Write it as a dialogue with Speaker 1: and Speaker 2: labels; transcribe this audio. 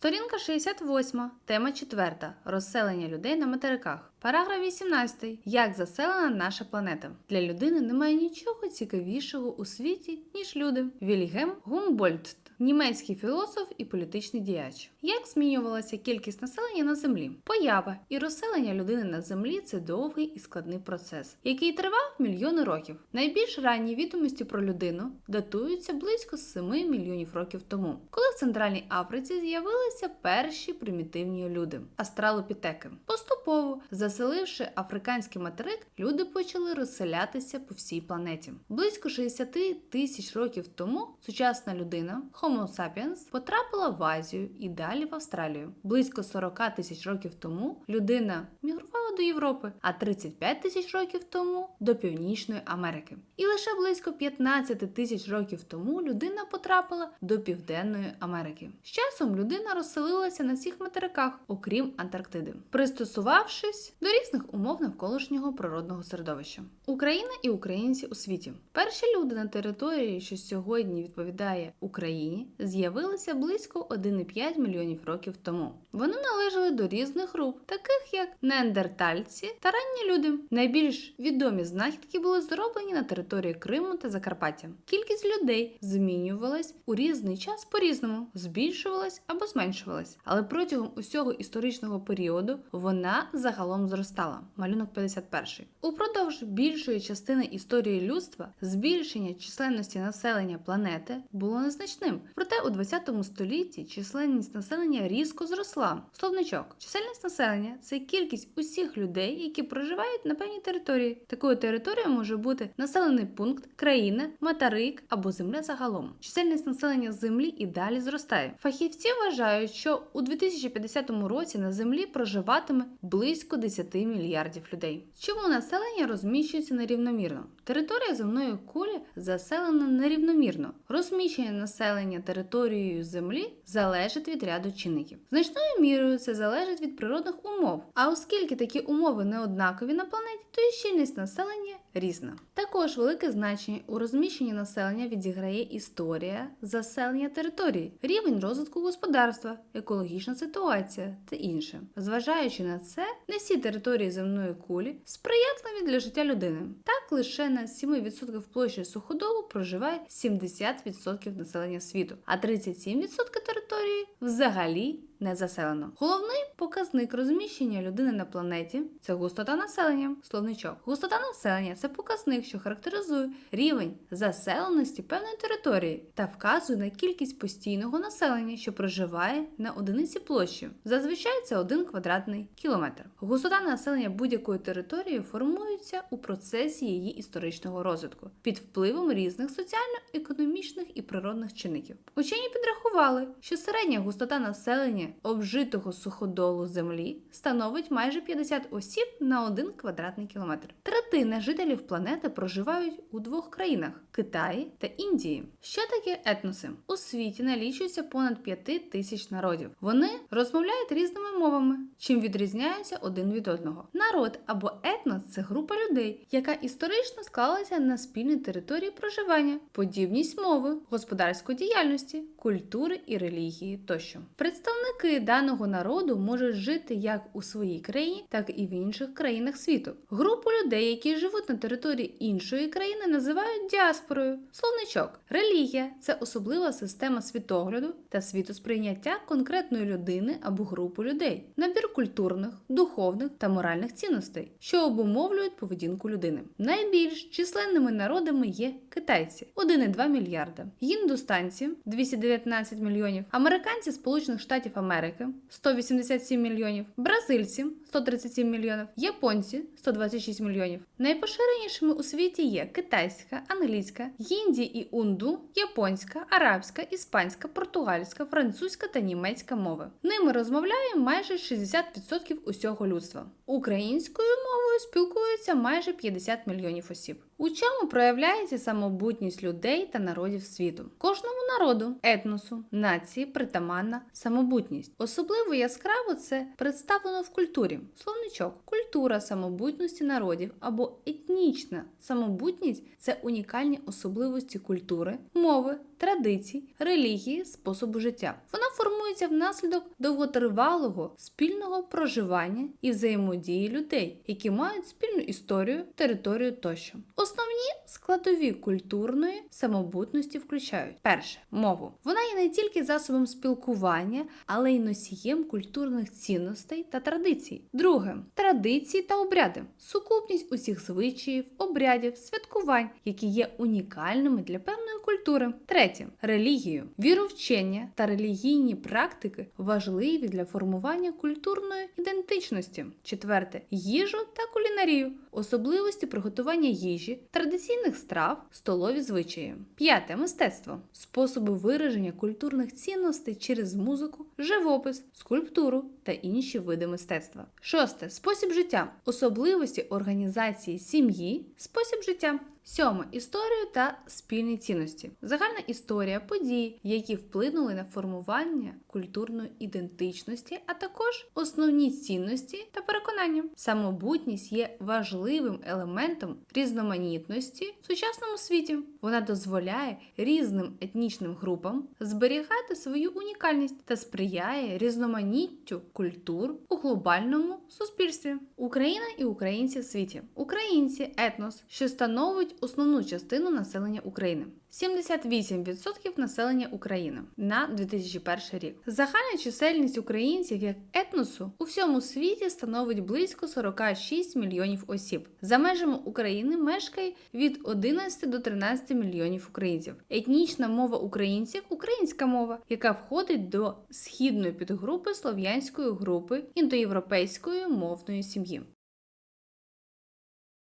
Speaker 1: Сторінка 68, тема 4. Розселення людей на материках. Параграф 18. Як заселена наша планета? Для людини немає нічого цікавішого у світі, ніж люди. Вільгем Гумбольдт, німецький філософ і політичний діяч. Як змінювалася кількість населення на землі? Поява і розселення людини на землі це довгий і складний процес, який тривав мільйони років. Найбільш ранні відомості про людину датуються близько 7 мільйонів років тому, коли в Центральній Африці з'явилися перші примітивні люди астралопітеки. Поступово, заселивши африканський материк, люди почали розселятися по всій планеті. Близько 60 тисяч років тому сучасна людина Homo sapiens потрапила в Азію і далі в Австралію. Близько 40 тисяч років тому людина мігрувала до Європи, а 35 тисяч років тому до Північної Америки. І лише близько 15 тисяч років тому людина потрапила до Південної Америки. З часом людина розселилася на всіх материках, окрім Антарктиди, пристосувавшись до різних умов навколишнього природного середовища. Україна і українці у світі. Перші люди на території, що сьогодні відповідає Україні, з'явилися близько 1,5 мільйонів років тому. Вони належали до різних груп, таких як неандертальці та ранні люди. Найбільш відомі знахідки були зроблені на території Криму та Закарпаття. Кількість людей змінювалась у різний час по-різному, збільшувалась або зменшувалась, але протягом усього історичного періоду вона загалом зростала. Малюнок 51. Упродовж більшої частини історії людства збільшення численності населення планети було незначним. Проте у 20 столітті численність населення різко зросла. Словничок, чисельність населення це кількість усіх людей, які проживають на певній території. Такою територією може бути населений пункт, країна, материк або земля загалом. Чисельність населення землі і далі зростає. Фахівці вважають, що у 2050 році на землі проживатиме близько 10 мільярдів людей. Чому населення розміщується нерівномірно? Територія земної кулі заселена нерівномірно. Розміщення населення територією землі залежить від ряду чинників. Значною мірою це залежить від природних умов. А оскільки такі умови не однакові на планеті, то і щільність населення різна. Також велике значення у розміщенні населення відіграє історія заселення території, рівень розвитку господарства, екологічна ситуація та інше. Зважаючи на це, не всі території земної кулі сприятливі для життя людини. Так лише на 7% площі суходолу проживає 70% населення світу, а 37% території взагалі не заселено. Головний показник розміщення людини на планеті це густота населення. Словничок. Густота населення це показник, що характеризує рівень заселеності певної території та вказує на кількість постійного населення, що проживає на одиниці площі. Зазвичай це 1 квадратний кілометр. Густота населення будь-якої території формується у процесі її історичного розвитку під впливом різних соціально-економічних і природних чинників. Учені підрахували, що середня густота населення обжитого суходолу землі становить майже 50 осіб на 1 квадратний кілометр. Третина жителів планети проживають у двох країнах Китаї та Індії. Що таке етноси? У світі налічується понад 5 тисяч народів. Вони розмовляють різними мовами, чим відрізняються один від одного. Народ або етнос це група людей, яка історично склалася на спільній території проживання, подібність мови, господарської діяльності, культури і релігії тощо. Представники даного народу можуть жити як у своїй країні, так і в інших країнах світу. Групу людей, які живуть на території іншої країни, називають діаспорою. Словничок. Релігія це особлива система світогляду та світосприйняття конкретної людини або групи людей, набір культурних, духовних та моральних цінностей, що обумовлюють поведінку людини. Найбільш численними народами є китайці 1,2 мільярда, індустанці 219 мільйонів, американці Сполучених Штатів Америки 187 мільйонів, бразильці 137 мільйонів, японці 126 мільйонів. Найпоширенішими у світі є китайська, англійська, гінді і унду, японська, арабська, іспанська, португальська, французька та німецька мови. Ними розмовляє майже 60% усього людства. Українською мовою спілкуються майже 50 мільйонів осіб. У чому проявляється самобутність людей та народів світу? Кожному народу, етносу, нації притаманна самобутність. Особливо яскраво це представлено в культурі. Словничок, культура самобутності народів або етнічна самобутність це унікальні особливості культури, мови, традицій, релігії, способу життя. Вона формується внаслідок довготривалого спільного проживання і взаємодії людей, які мають спільну історію, територію тощо. Основні складові культурної самобутності включають перше мову. Вона є не тільки засобом спілкування, але й носієм культурних цінностей та традицій. Друге традиції та обряди, сукупність усіх звичаїв, обрядів, святкувань, які є унікальними для певної культури. Третє релігію, віровчення та релігійні практики важливі для формування культурної ідентичності. Четверте їжу та кулінарію, особливості приготування їжі, традиційних страв, столові звичаї. П'яте мистецтво, способи вираження культурних цінностей через музику, живопис, скульптуру та інші види мистецтва. Шосте спосіб життя, особливості організації сім'ї, спосіб життя. Сьоме історію та спільні цінності. Загальна історія подій, які вплинули на формування культурної ідентичності, а також основні цінності та переконання. Самобутність є важливим елементом різноманітності в сучасному світі. Вона дозволяє різним етнічним групам зберігати свою унікальність та сприяє різноманіттю культур у глобальному суспільстві. Україна і українці в світі. Українці етнос, що становить основну частину населення України. 78% населення України на 2001 рік. Загальна чисельність українців як етносу у всьому світі становить близько 46 мільйонів осіб. За межами України мешкає від 11 до 13 мільйонів українців. Етнічна мова українців українська мова, яка входить до східної підгрупи слов'янської групи індоєвропейської мовної сім'ї.